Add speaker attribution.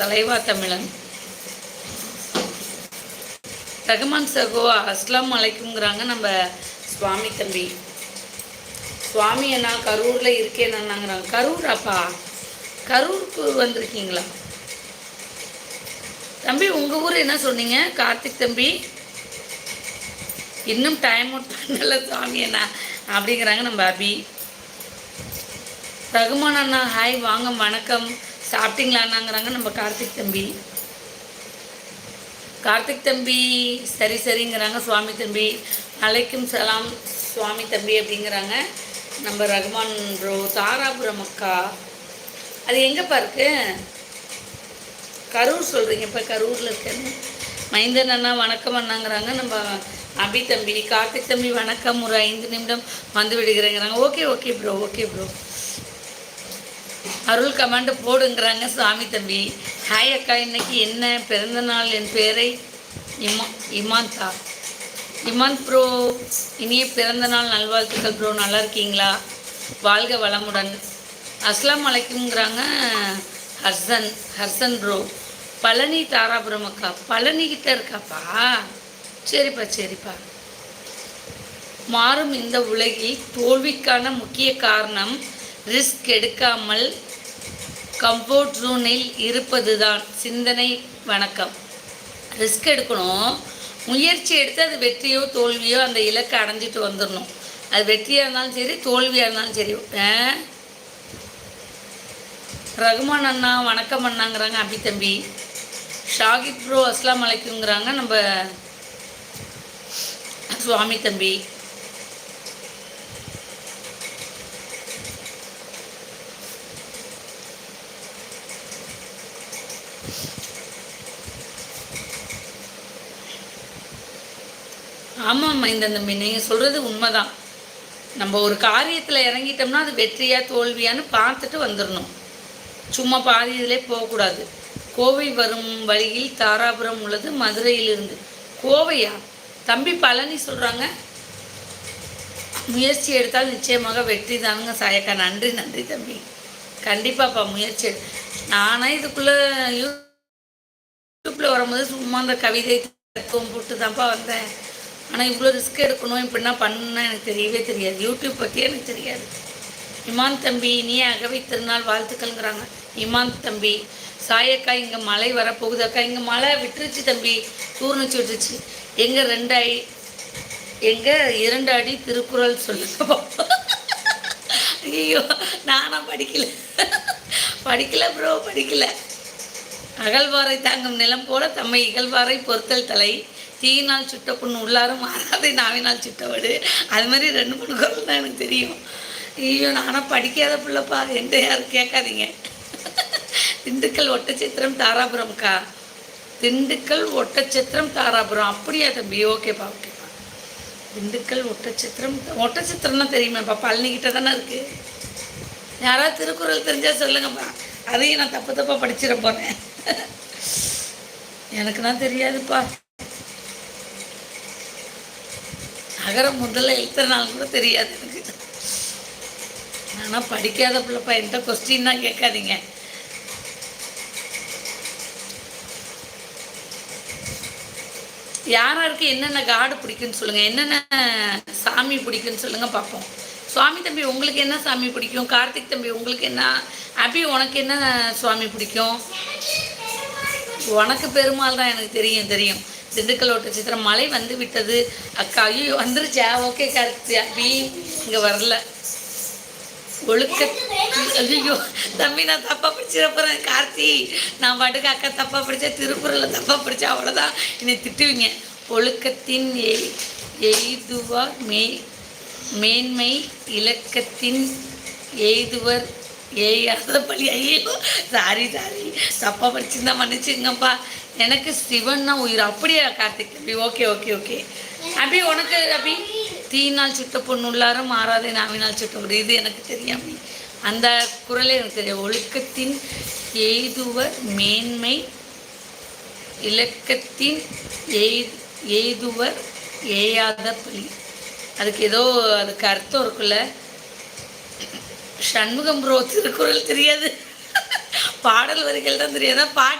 Speaker 1: தலைவா தமிழன். ரகுமான் சகோ அஸ்லாம் அலைக்குங்கிறாங்க நம்ம சுவாமி தம்பி. சுவாமி அண்ணா கரூரில் இருக்கேன்னாங்கிறாங்க கரூராப்பா? கரூருக்கு வந்திருக்கீங்களா? தம்பி உங்கள் ஊர் என்ன சொன்னீங்க? கார்த்திக் தம்பி. இன்னும் டைம் அவுட் பண்ணல சுவாமி அண்ணா அப்படிங்கிறாங்க நம்ம அபி. ரகுமான் அண்ணா ஹாய் வாங்க வணக்கம். சாப்பிட்டீங்களான்னாங்கிறாங்க நம்ம கார்த்திக் தம்பி. கார்த்திக் தம்பி சரி சரிங்கிறாங்க. சுவாமி தம்பி அலைக்கும் சலாம் சுவாமி தம்பி அப்படிங்கிறாங்க. நம்ம ரகுமான் ப்ரோ தாராபுரம் அக்கா. அது எங்கேப்பா இருக்கு? கரூர் சொல்கிறீங்க இப்போ கரூரில் இருக்கேன்னு. மைந்தன் அண்ணா வணக்கம் அண்ணாங்கிறாங்க. நம்ம அபி தம்பி கார்த்திக் தம்பி வணக்கம். ஒரு ஐந்து நிமிடம் வந்து விடுகிறேங்கிறாங்க. Okay okay bro okay bro. Arul comment போடுங்கிறாங்க சுவாமி தம்பி. ஹாய் அக்கா இன்னைக்கு என்ன? பிறந்த நாள் என் பேரை இமா இமாந்தா இமான் ப்ரோ இனிய பிறந்த நாள் நல்வாழ்த்துக்கள் ப்ரோ நல்லா இருக்கீங்களா? வாழ்க வளமுடன். அஸ்லாம் அலைக்குங்கிறாங்க ஹர்சன் ஹர்சன் ப்ரோ பழனி தாராபுரம் அக்கா. பழனி கிட்ட இருக்காப்பா? சரிப்பா சரிப்பா. மாறும் இந்த உலகில் தோல்விக்கான முக்கிய காரணம் ரிஸ்க் எடுக்காமல் கம்ஃபோர்ட் ஜோனில் இருப்பது தான் சிந்தனை வணக்கம். ரிஸ்க் எடுக்கணும். முயற்சி எடுத்து அது வெற்றியோ தோல்வியோ அந்த இலக்கை அடைஞ்சிட்டு வந்துடணும். அது வெற்றியாக இருந்தாலும் சரி தோல்வியாக இருந்தாலும் சரி. ஆ? ரகுமான் அண்ணா வணக்கம் அண்ணாங்கிறாங்க. அபி தம்பி. ஷாகித் ப்ரோ அஸ்லாம் அலைக்குங்கிறாங்க நம்ம சுவாமி தம்பி. ஆமாம்மா இந்த தம்பி நீங்கள் சொல்கிறது உண்மைதான் நம்ம ஒரு காரியத்தில் இறங்கிட்டோம்னா அது வெற்றியா தோல்வியான்னு பார்த்துட்டு வந்துடணும் சும்மா பாதி இதிலே போகக்கூடாது கோவை வரும் வழியில் தாராபுரம் உள்ளது மதுரையிலிருந்து கோவையா தம்பி பழனி சொல்கிறாங்க முயற்சி எடுத்தால் நிச்சயமாக வெற்றி தானுங்க சாயக்கா நன்றி நன்றி தம்பி கண்டிப்பாப்பா முயற்சி எடு நானே இதுக்குள்ளே யூடியூப்பில் வரும்போது சும்மா அந்த கவிதை தத்துவம் போட்டு தான்ப்பா வந்தேன் ஆனால் இவ்வளோ ரிஸ்க் எடுக்கணும் இப்படின்னா பண்ண எனக்கு தெரியவே தெரியாது. யூடியூப் பற்றியே எனக்கு தெரியாது. இமான் தம்பி நீ அகவை திருநாள் வாழ்த்துக்கள்ங்கிறாங்க. இமான் தம்பி சாயக்கா இங்கே மழை வரப்போகுது. அக்கா இங்கே மழை விட்டுருச்சு தம்பி. தூர்ணிச்சு விட்டுருச்சு. எங்கே ரெண்டு அடி எங்கே இரண்டு அடி திருக்குறள் சொல்லுங்க பாப்பா ஐயோ நானா படிக்கல. படிக்கல ப்ரோ படிக்கல. அகழ்வாரை தாங்கும் நிலம் போல தம்மை இகழ்வாரை பொறுத்தல் தலை. தீயினால் சுட்ட பொண்ணு உள்ளாரும் மாறாதே நாவினால் சுட்டவடு அது மாதிரி ரெண்டு மூணு குரல் தான் எனக்கு தெரியும். ஐயோ நானும் படிக்காத பிள்ளைப்பா. என்கிட்ட யாரும் கேட்காதீங்க. திண்டுக்கல் ஒட்டச்சித்திரம் தாராபுரம்க்கா திண்டுக்கல் ஒட்டச்சித்திரம் தாராபுரம். அப்படியா தம்பி? ஓகேப்பா ஓகேப்பா திண்டுக்கல் ஒட்டச்சித்திரம் ஒட்டச்சித்திரம்னா தெரியுமேப்பா பழனிக்கிட்ட தானே இருக்குது யாராவது திருக்குறள் தெரிஞ்சால் சொல்லுங்கப்பா. அதையும் நான் தப்பு தப்பாக படிச்சிட போகிறேன் எனக்கு தான் தெரியாதுப்பா. அகரம் முதல்ல எழுத்துறனால கூட தெரியாது எனக்கு. ஆனால் படிக்காத பிள்ளைப்பா எந்த கொஸ்டின்னா கேட்காதீங்க. யாராருக்கு என்னென்ன காடு பிடிக்குன்னு சொல்லுங்கள் என்னென்ன சாமி பிடிக்குன்னு சொல்லுங்கள் பார்ப்போம். சுவாமி தம்பி உங்களுக்கு என்ன சாமி பிடிக்கும்? கார்த்திக் தம்பி உங்களுக்கு என்ன? அபி உனக்கு என்ன சுவாமி பிடிக்கும்? உனக்கு பெருமாள் தான் எனக்கு தெரியும் தெரியும். திண்டுக்கல் ஓட்ட சித்திரம் மழை வந்து விட்டது. அக்கா ஐயோ வந்துருச்சா? ஓகே கார்த்தி அபி இங்கே வரல. ஒழுக்க ஐயோ தம்பி நான் தப்பாக படிச்சிட போகிறேன் கார்த்தி நான் பாட்டுக்கு அக்கா தப்பாக படித்தா திருக்குறளை தப்பாக படித்தா அவ்வளோதான் என்னை திட்டுவீங்க. ஒழுக்கத்தின் எய் எய்துவார் மே மேன்மை இலக்கத்தின் எய்துவர் அதை பழி. ஐயோ சாரி சாரி தப்பாக படிச்சிருந்தா மன்னிச்சுங்கப்பா. எனக்கு சிவன்னா உயிர். அப்படியா கார்த்திக்? தம்பி ஓகே ஓகே ஓகே. அபி உனக்கு அபி தீயினால் சுட்ட பொண்ணுள்ளாரும் மாறாதே நாவினால் சுட்ட ஒரு இது எனக்கு தெரியாம. அந்த குரலே எனக்கு தெரியும். ஒழுக்கத்தின் எய்துவர் மேன்மை இலக்கத்தின் எய் எய்துவர் ஏயாத பலி. அதுக்கு ஏதோ அதுக்கு அர்த்தம் இருக்குல்ல. சண்முகம் ப்ரோ திருக்குறள் தெரியாது. பாடல் வரிகள் தான் தெரியாது. பாட்டு